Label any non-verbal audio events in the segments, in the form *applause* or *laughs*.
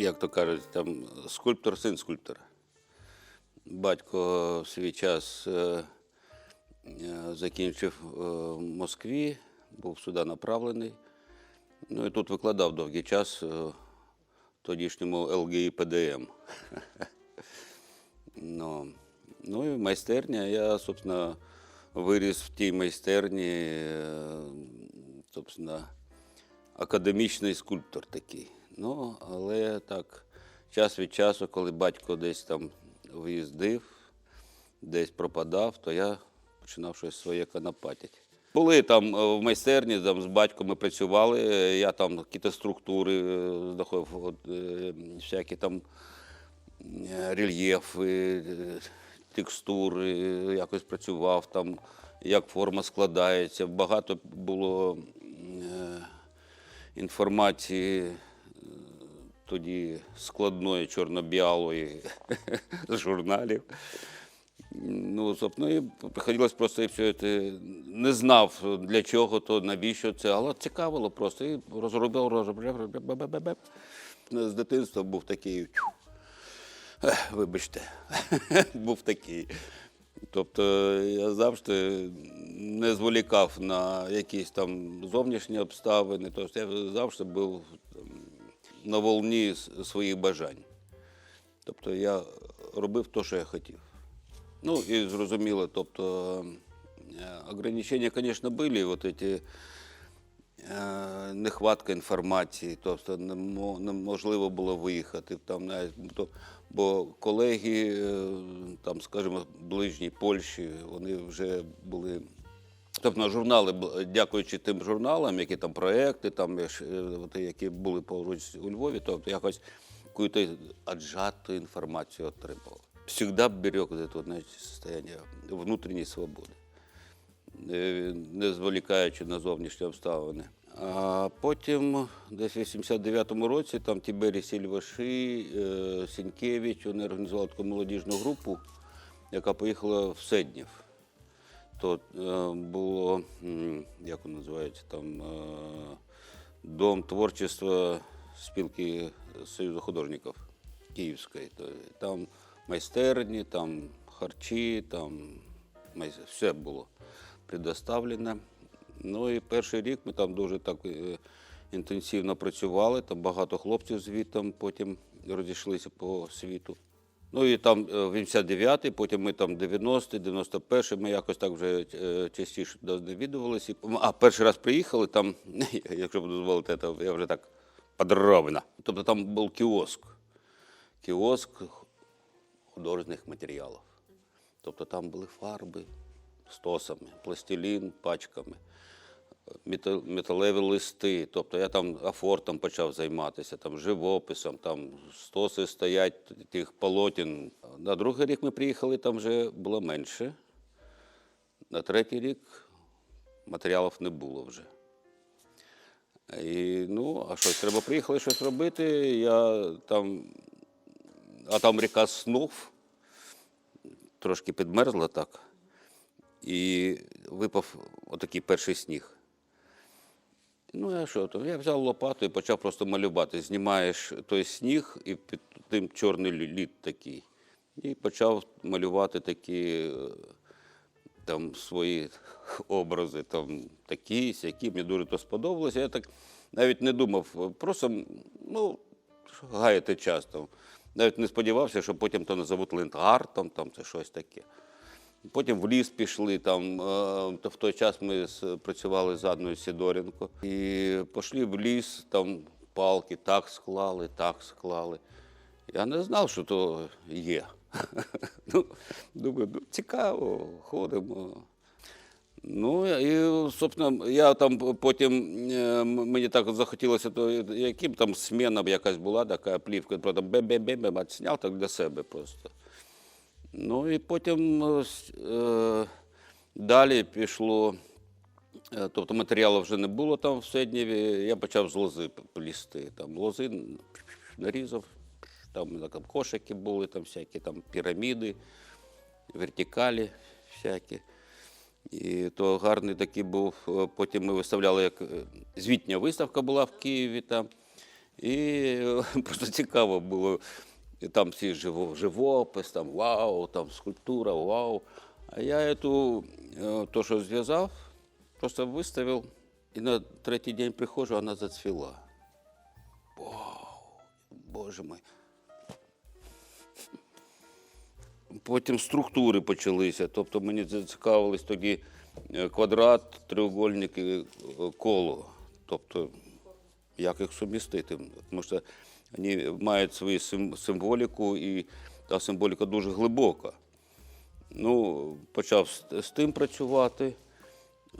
як то кажуть, там скульптор, син скульптора. Батько в свій час е, е, закінчив е, в Москві, був сюди направлений. Ну і тут викладав довгий час в тодішньому ЛГІ ПДМ. *laughs* Ну, ну і майстерня. Я, собственно, виріс в тій майстерні, собственно, академічний скульптор такий. Ну, але так, час від часу, коли батько десь там виїздив, десь пропадав, то я починав щось своє конопатити. Були там е, в майстерні, там з батьком ми працювали, я там якісь структури е, знаходив, от, е, всякі там рельєфи, текстури, якось працював там, як форма складається. Багато було інформації тоді складної чорно-білої *laughs* з журналів. Ну, собственно, і приходилось просто і все це не знав для чого то, навіщо це, але цікавило просто. І розробив, розробив. З дитинства був такий, вибачте, *laughs* був такий. Тобто я завжди не зволікав на якісь там зовнішні обставини, тобто я завжди був на волні своїх бажань. Тобто я робив те, що я хотів. Ну і зрозуміло, тобто е, ограничення, звісно, були, от эти, е, нехватка інформації, тобто неможливо було виїхати. Там, навіть, бо колеги, е, там, скажімо, ближній Польщі, вони вже були. Тобто журнали, дякуючи тим журналам, які там проекти, там, е, які були поруч у Львові, тобто якось якусь отжату інформацію отримував. Всегда берег состояние внутренней свободи, е, не зволікаючи на зовнішні обставини. А потім, десь в 89-му році, там Тібері Сільваши, е, Сінкевич, вони організували таку молодіжну групу, яка поїхала в Седнів. То е, було, як воно називається, там е, Дом творчества спілки Союзу художників Київської. Там майстерні, там харчі, там все було предоставлено. Ну і перший рік ми там дуже так е, інтенсивно працювали, там багато хлопців звідти потім розійшлися по світу. Ну і там е, 89-й, потім ми там 90-й, 91-й, ми якось так вже е, частіше навідувалися. А перший раз приїхали, там, *laughs* якщо буду дозволити, це я вже так подробно. Тобто там був кіоск. Кіоск художніх матеріалів. Тобто там були фарби стосами, пластилін пачками, металеві листи. Тобто я там афортом почав займатися, там живописом, там стоси стоять тих полотен. На другий рік ми приїхали, там вже було менше. На третій рік матеріалів не було вже. І, ну, а що, треба приїхали щось робити. Я там, а там ріка снув, трошки підмерзла так. І випав отакий перший сніг. Ну, я що, то я взяв лопату і почав просто малювати. Знімаєш той сніг і під тим чорний лід такий. І почав малювати такі е, там свої образи, там такі, сякі. Мені дуже то сподобалося. Я так навіть не думав, просто ну, гаяти час там. Навіть не сподівався, що потім то назовуть лентгартом, там це щось таке. Потім в ліс пішли. Там, е, в той час ми працювали з Адною Сідоренко. І пішли в ліс, там палки так склали, так склали. Я не знав, що то є. *laughs* ну, думаю, ну, цікаво, ходимо. Ну і, собственно, я там потім е, мені так захотілося, то яким там смена б якась була, така плівка, потім бе-бе-бе, відсняв так для себе просто. Ну і потім е, е, далі пішло, е, тобто матеріалу вже не було там в Седнєві, я почав з лози плісти. Там лози нарізав, там, кошики були, там всякі там піраміди, вертикалі всякі. І то гарний такий був. Потім ми виставляли, як звітня виставка була в Києві там. І *laughs* просто цікаво було. І там всі живо, живопис, там вау, там скульптура, вау. А я эту, е, то, що зв'язав, просто виставив, і на третій день приходжу, вона зацвіла. Вау, боже мой. Потім структури почалися. Тобто мені зацікавились тоді е, квадрат, треугольник і е, коло. Тобто, як їх сумістити. Тому що вони мають свою символіку, і та символіка дуже глибока. Ну, почав з, з тим працювати.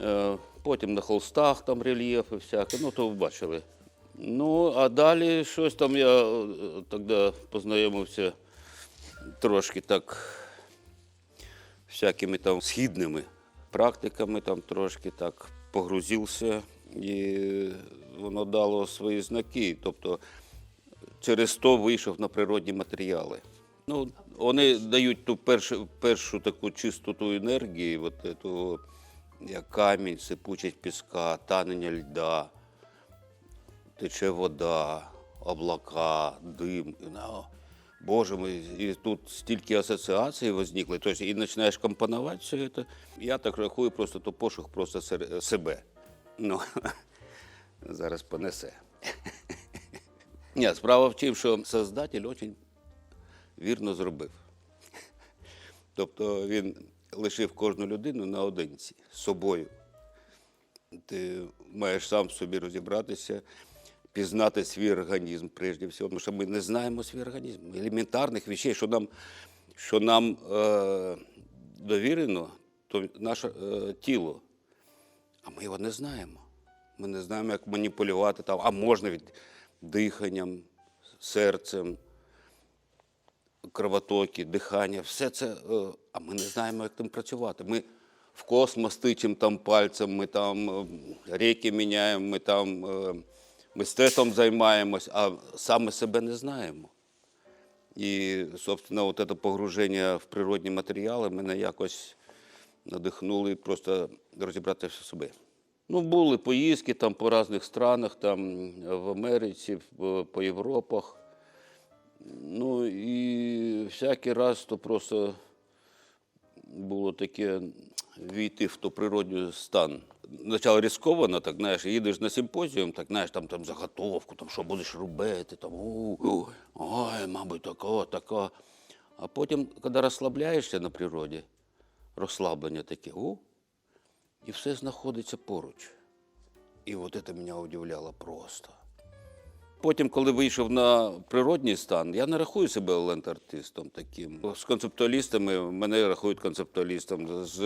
Е, Потім на холстах там рельєфи всякі, ну то ви бачили. Ну, а далі щось там я е, тоді познайомився трошки так всякими там східними практиками, там трошки так погрузився, і воно дало свої знаки. Тобто через то вийшов на природні матеріали. Ну, вони дають ту першу, першу таку чистоту енергії, от ету, як камінь, сипучість піска, танення льда, тече вода, облака, дим. Ну, Боже мой, і тут стільки асоціацій возникли, тобто і починаєш компонувати все це. Я так рахую, просто то пошук просто себе. Ну, *laughs* зараз понесе. Ні, справа в тім, що создатель дуже вірно зробив. Тобто він лишив кожну людину наодинці з собою. Ти маєш сам собі розібратися, пізнати свій організм прежде всього, тому що ми не знаємо свій організм. Елементарних речей, що нам, що нам е, довірено, то наше е, тіло. А ми його не знаємо. Ми не знаємо, як маніпулювати там, а можна від диханням, серцем, кровотоки, дихання, все це, е, а ми не знаємо, як тим працювати. Ми в космос тичемо там пальцем, ми там е, ріки міняємо, ми там е, мистецтвом займаємось, а саме себе не знаємо. І, собственно, от це погруження в природні матеріали мене якось надихнули просто розібратися в собі. Ну, були поїздки там по різних странах, там в Америці, по Європах. Ну і всякий раз то просто було таке війти в то природній стан. Спочатку ризиковано, так знаєш, їдеш на симпозіум, так знаєш, там, там заготовку, там що будеш робити, там у, у, ой, мабуть, тако, тако. А потім, коли розслабляєшся на природі, розслаблення таке, о, і все знаходиться поруч. І от це мене удивляло просто. Потім, коли вийшов на природній стан, я не рахую себе ленд-артистом таким. З концептуалістами мене рахують концептуалістом, з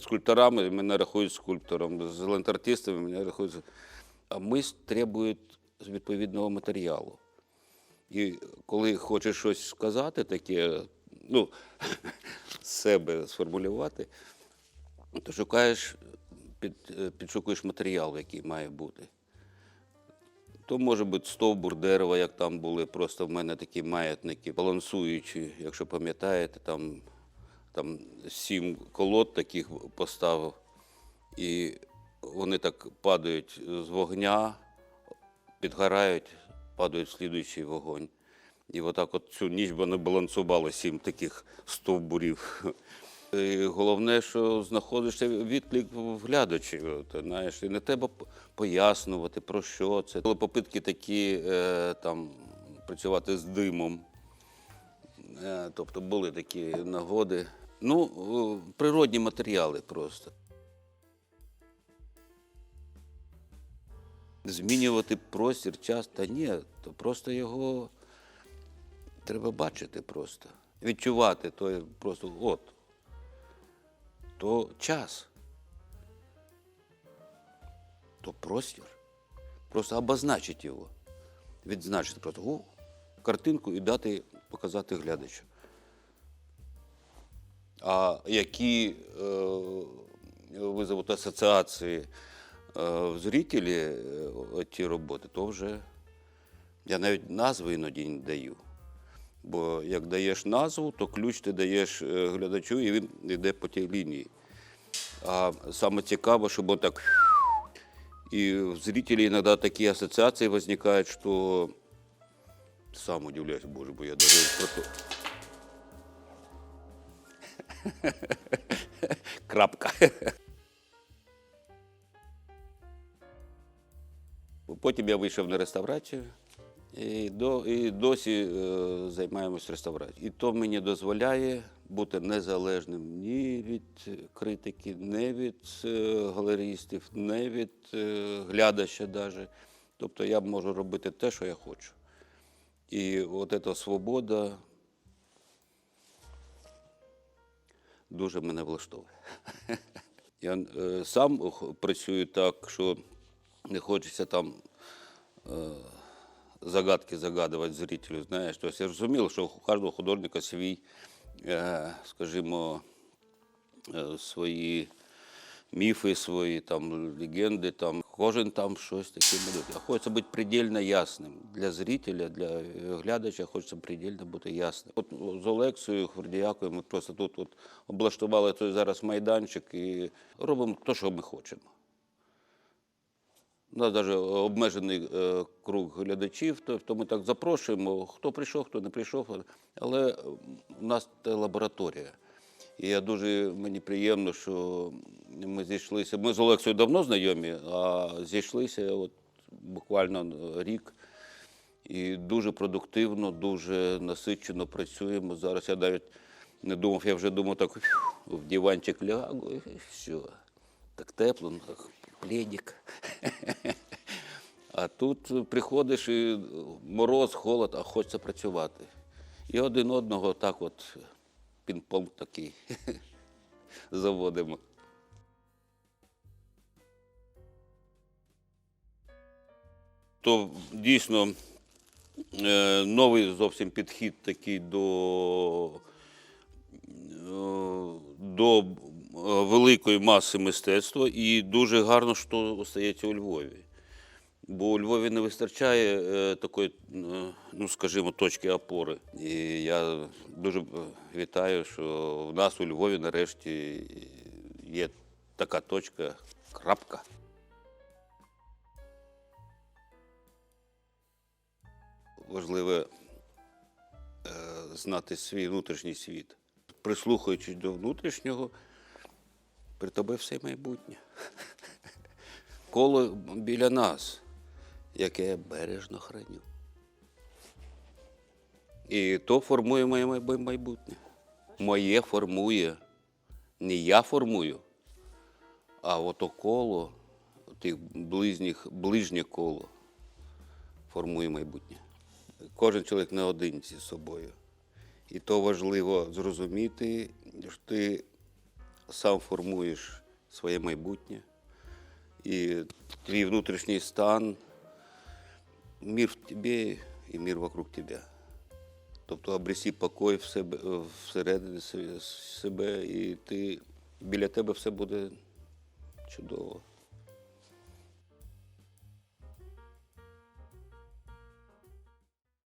скульпторами мене рахують скульптором, з ленд-артистами мене рахують. А мисль требує відповідного матеріалу. І коли хочеш щось сказати, таке, ну, *laughs* себе сформулювати, то шукаєш, під, е, підшукуєш матеріал, який має бути. То може бути стовбур дерева, як там були. Просто в мене такі маятники, балансуючі, якщо пам'ятаєте, там, там сім колод таких поставив. І вони так падають з вогня, підгорають, падають в слідуючий вогонь. І отак от цю ніч вони балансували сім таких стовбурів. І головне, що знаходишся відклик в. Знаєш, і не треба пояснювати, про що це. Були попитки такі е, там, працювати з димом. Е, тобто були такі нагоди. Ну, е, природні матеріали просто. Змінювати простір, час, та ні, то просто його треба бачити просто. Відчувати, то просто от. То час. То простір. Просто обозначити його. Відзначити просто о, картинку і дати показати глядачу. А які е, визовуть асоціації е, в зрителі е, ті роботи, то вже я навіть назви іноді не даю. Бо як даєш назву, то ключ ти даєш е, глядачу, і він йде по тій лінії. А саме цікаво, щоб отак И у зрителей иногда такие ассоциации возникают, что сам удивляюсь, боже мой, я даже про то. *laughs* Крапка. *laughs* Потім я вийшов на реставрацію і, до, і досі е, займаємось реставрацією. І то мені дозволяє бути незалежним ні від критики, ні від е, галеристів, ні від е, глядача навіть. Тобто я можу робити те, що я хочу. І от ця свобода дуже мене влаштовує. *laughs* Я е, сам працюю так, що не хочеться там е, загадки загадувати зрителю. Знаєш, тобто я розумів, що у кожного художника свій, е, скажімо, е, свої міфи, свої там легенди, там кожен там щось таке малює. А хочеться бути предельно ясним. Для зрителя, для глядача хочеться предельно бути ясним. От з Олексою Хвердіякою ми просто тут от облаштували той зараз майданчик і робимо те, що ми хочемо. У нас навіть обмежений е, круг глядачів, то, то ми так запрошуємо, хто прийшов, хто не прийшов. Але у нас це лабораторія. І я дуже мені приємно, що ми зійшлися. Ми з Олексою давно знайомі, а зійшлися от буквально рік. І дуже продуктивно, дуже насичено працюємо. Зараз я навіть не думав, я вже думав, так в диванчик лягу і все. Так тепло, ну, пледик. А тут приходиш і мороз, холод, а хочеться працювати. І один одного так от пінг-понг такий *laughs* заводимо. То дійсно е, новий зовсім підхід такий до, е, до великої маси мистецтва і дуже гарно, що стається у Львові. Бо у Львові не вистачає е, такої, е, ну скажімо, точки опори. І я дуже е, вітаю, що в нас у Львові нарешті є така точка, крапка. Важливо е, знати свій внутрішній світ. Прислухаючись до внутрішнього, при тобі все майбутнє. *laughs* Коло біля нас, яке я бережно храню. І то формує моє майбутнє. Моє формує. Не я формую, а ото коло, тих ближніх, ближнє коло формує майбутнє. Кожен чоловік не один зі собою. І то важливо зрозуміти, що ти сам формуєш своє майбутнє. І твій внутрішній стан, мир в тобі і мир вокруг тебе. Тобто обрісі покой в себе, всередині себе, і ти, біля тебе все буде чудово.